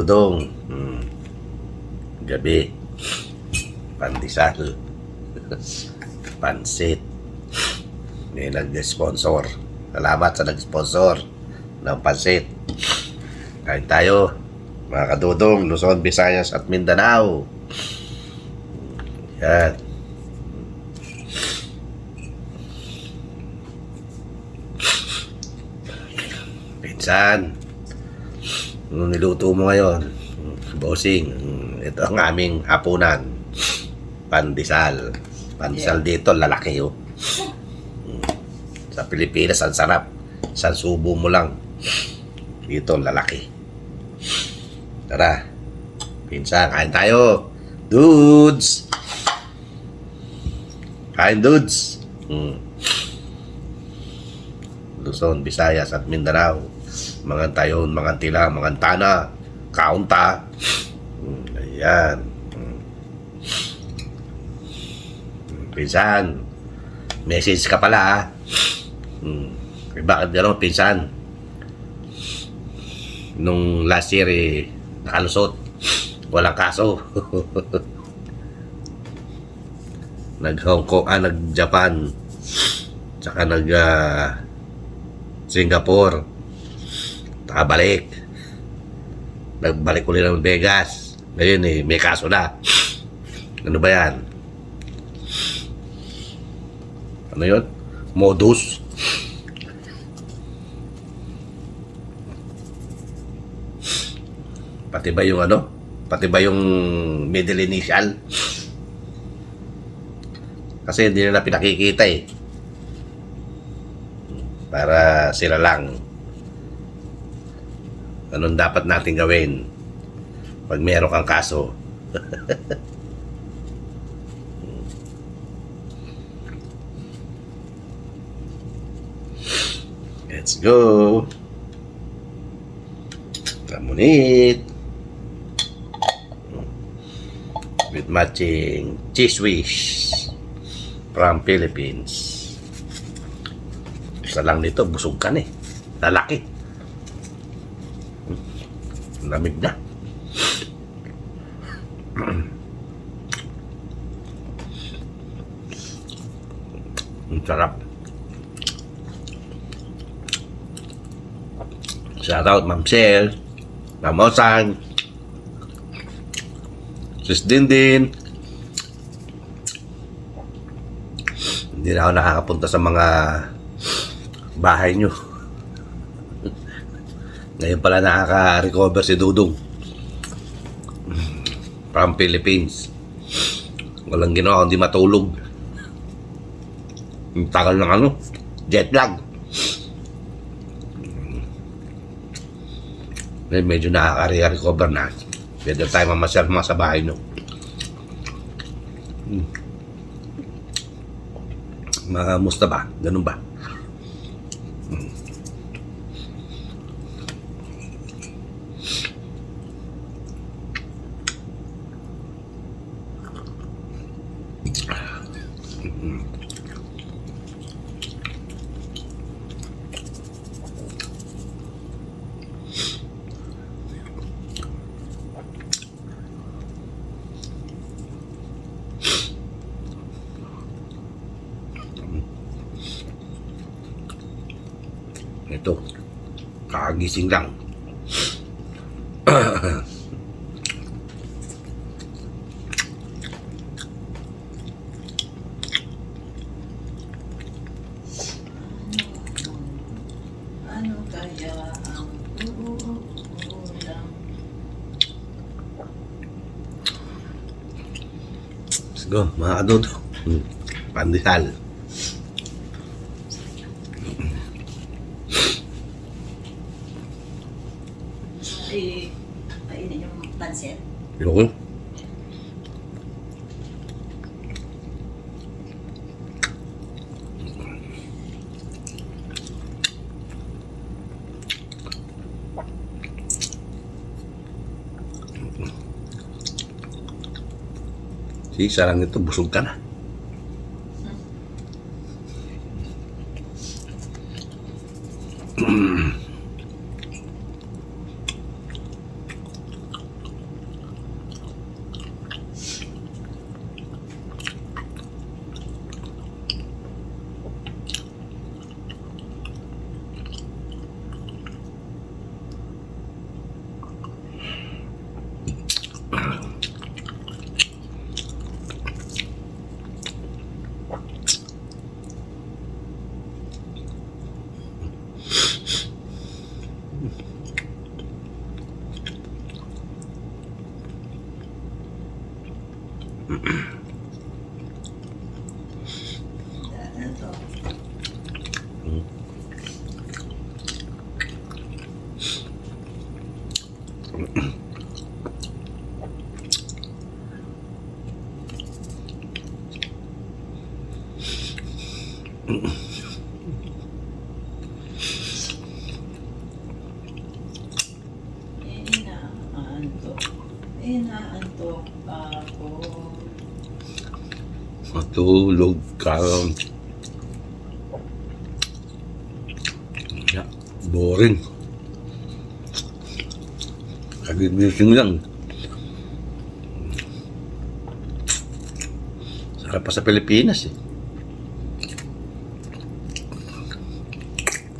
Dudong. Hmm. Gabi. Pandesal. Pansit. May nag-sponsor. Salamat sa nag-sponsor ng pansit. Kain tayo. Mga kadudong, Luzon, Visayas at Mindanao. Yan. Pinsan. Ano niluto mo ngayon? Bossing, ito ang aming hapunan. Pandesal. Pandesal dito, lalaki oh. Sa Pilipinas, ang sarap. Sa subo mo lang. Dito, lalaki. Tara. Pinsan, kain tayo. Dudes! Kain, dudes! Hmm. Luzon, Visayas at Mindanao. Mga tayon, mga kaunta. Ayan. Pinsan, message ka pala ah. Hmm. Eh, bakit gano'n, pinsan? Nung last year eh, nakalusot. Walang kaso. nag Hong Kong, ah, nag Japan. Tsaka nag ah, Singapore. Nakabalik. Nagbalik ulit ng Vegas. Ngayon eh, may kaso na. Ano ba yan? Ano yun? Modus. Pati ba yung ano? Pati ba yung middle initial? Kasi hindi nila pinakikita eh. Para sila lang. Anong dapat natin gawin pag meron kang kaso? Let's go. Ramonit. With matching cheese wish from Philippines. Isa lang nito, busog ka na eh. Lalaki. Lamig na. Ang sarap. Shout out Ma'am Sel, Ma'am Osang, Sis Dindin. Hindi na ako nakakapunta sa mga bahay nyo. Ngayon pala nakaka-recover si Dudong. From Philippines. Walang ginawa kundi matulog. Ang tagal ng ano, jet lag. Ngayon medyo nakaka-recover na. Pwede tayo mamasyal mga sa bahay nyo. Hmm. Mga musta ba? Ganun ba? Ito. Kakagising lang. Ano kaya ang uuulam? Let's go, mga. Hmm. Pandesal. Ay, kainin yung pansit. Yun. Si sarang ito, busog ka na. Ano to? Inaantok. Ako. Matulog ka. Ya, boring. Kagigising lang. Sarap pa sa Pilipinas eh.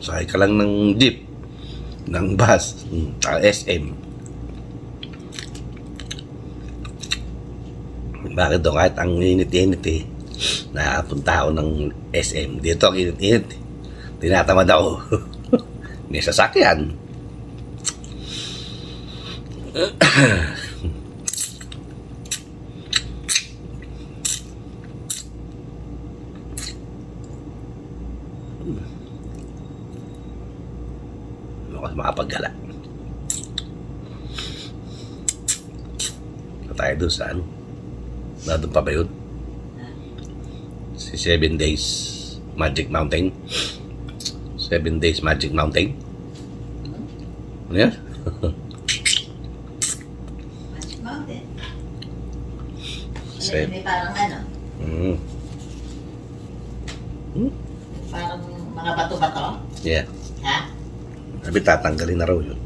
Sakay ka lang ng jeep, ng bus, SM. Bakit daw kahit ang init-init eh, nakapunta ako ng SM. Dito ang init-init. eh. Tinatamad ako. May sasakyan. Ako makapaggala. Na tayo doon sa ano? Nandun pa ba yun? Si Seven Days Magic Mountain. Seven Days Magic Mountain. Ano yan? Magic Mountain. Ano Same. may parang ano? Mm. Parang mga bato-bato? Yeah. Ha? Sabi tatanggalin na raw yun.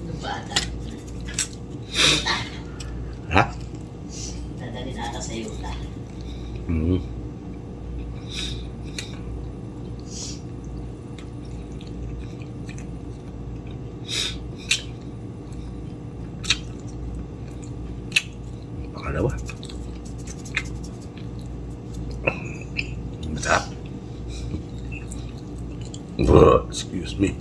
Ano ba ata? Yuta. Ha? Dadali na ata sa yuta. Mm. Pangalawa. Masarap. Bruh, excuse me.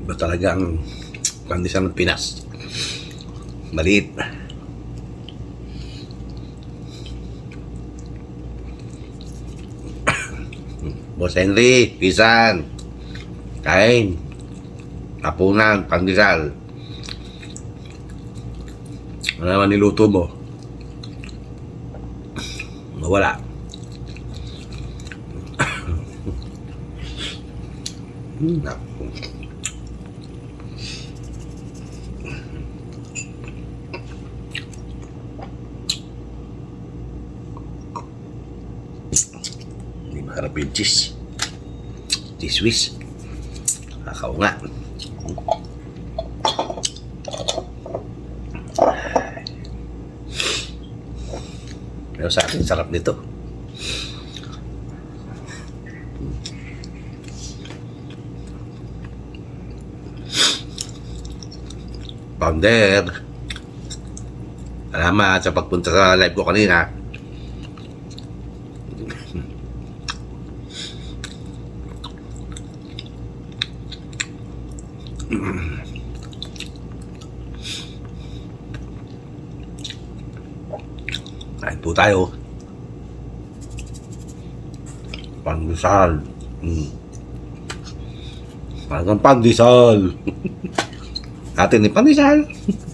Iba talaga ang kondisyon ng Pinas. Maliit. Boss Henry, pisan. Kain. Tapunan, pandesal. Ano naman niluto mo? Nawala. Hmm, maharap yung cheese. Cheese whiz. Kakao nga. Pero sa akin, sarap nito. Pounder. Salamat sa pagpunta sa live ko kanina. Kain po tayo. Pandesal. Mm. Parang pandesal. Atin ni pandesal.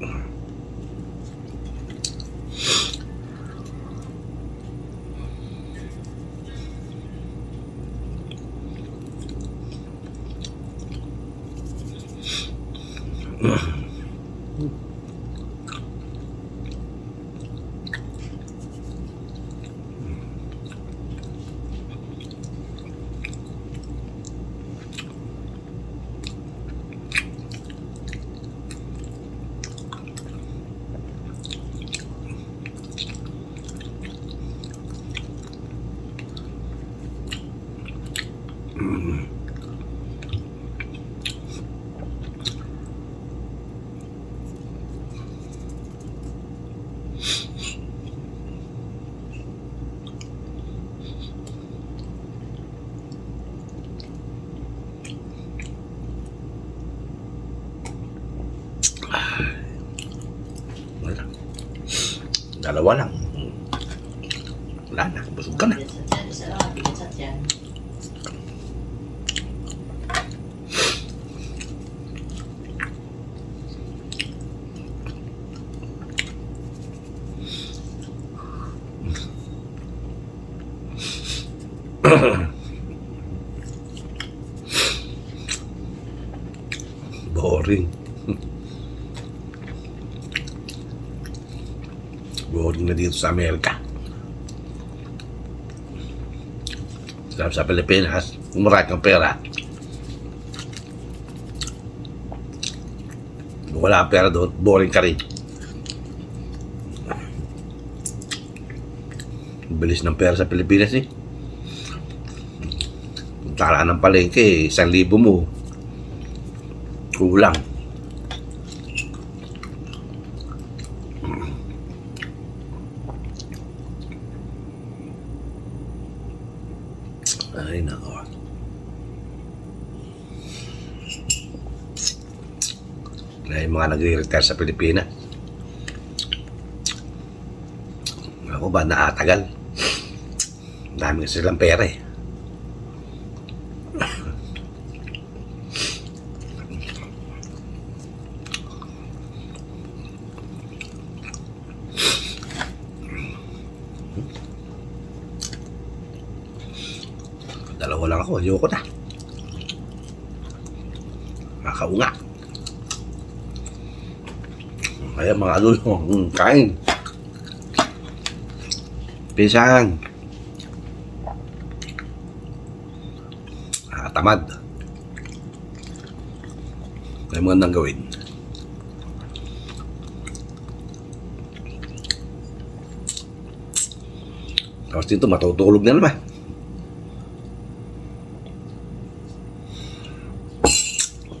Wala. Dalawa lang. Wala na. Busog ka na. Bigat sa tiyan. Isa lang. Bigat sa tiyan. Boring. Boring na sa Amerika. Sarap sa Pilipinas, kung marami kang pera. Kung wala kang pera doon, boring ka rin. Ang Bilis ng pera sa Pilipinas eh. Kung tala ng palengke, isang libo mo, kulang. Ay, nako. Na yung mga nagre-retire sa Pilipinas. Ako ba, naatagal. Dami kasi silang pera eh. Dalawa lang ako, ayoko na. Makaunga. Kaya mga alulo, mm, kain. Pisang. Ah, tamad. May mga nang gawin. Tapos dito, matutulog na naman.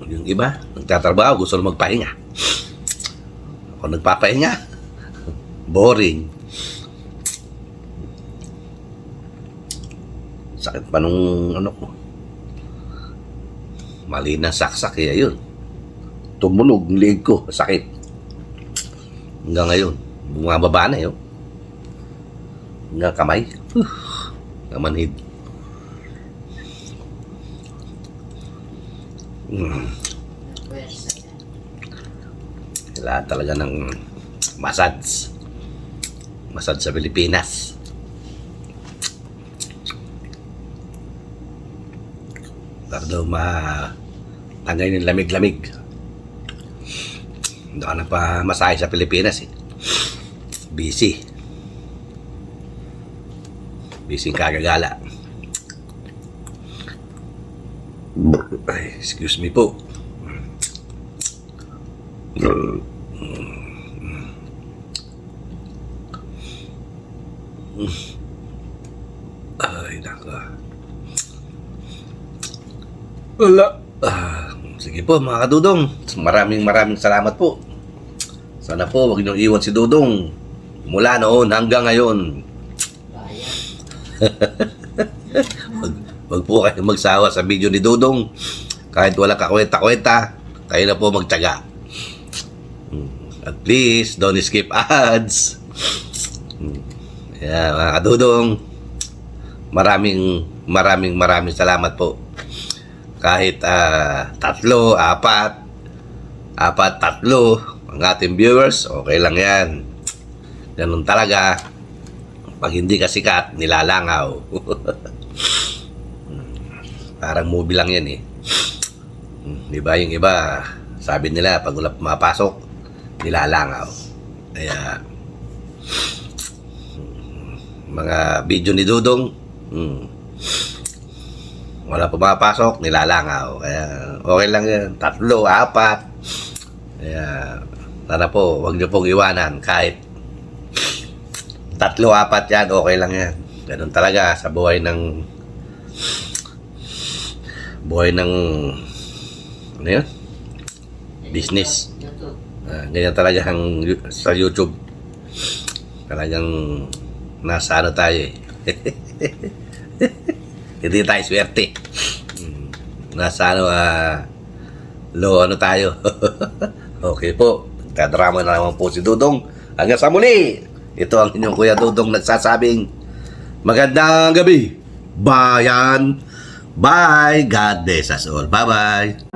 Yung iba, nagtatrabaho, gusto na magpahinga. Ako nagpapahinga. Boring. Sakit pa nung ano ko. Mali na saksak kaya yun. Tumunog ang leg ko, sakit. Hanggang ngayon, bumababa na yun. Hanggang kamay. Huh. Namanhid. Mm. Kailangan talaga ng massage. Massage sa Pilipinas. Para daw ma tangay ng lamig-lamig. Hindi ako nagpamasahe sa Pilipinas eh. Busy. Busy kagagala. Ay, excuse me po. Ay, nako. Wala. Ah, sige po, mga kadudong. Maraming maraming salamat po. Sana po, wag niyong iwan si Dudong. Mula noon hanggang ngayon. Wag, wag po kayo magsawa sa video ni Dudong. Kahit wala kakwenta-kwenta, kayo na po magtyaga. Mm. At please, don't skip ads. Mm. Yeah, mga kadudong, maraming maraming maraming salamat po. Kahit ah, tatlo, apat, apat, tatlo, Mga ating viewers, okay lang yan. Ganun talaga. Pag hindi ka sikat, nilalangaw. Parang movie lang yan eh. Hmm, Di ba yung iba, sabi nila, pag wala pumapasok, nilalangaw. Kaya, hmm, mga video ni Dudong, hmm, wala pumapasok, nilalangaw. Kaya, okay lang yan. Tatlo, apat. Kaya, sana po, wag niyo pong iwanan kahit tatlo, apat yan, okay lang yan. Ganun talaga sa buhay ng buhay ng ano yun? Business. Ah, ganyan talaga ang sa YouTube. Talagang nasa ano tayo eh. Hindi tayo swerte. Mm, Nasa ano, ah, low ano tayo. okay po. Kadrama na naman po si Dudong. Hanggang sa muli. Ito ang inyong Kuya Dudong nagsasabing magandang gabi. Bayan. Bye. God bless us all. Bye-bye.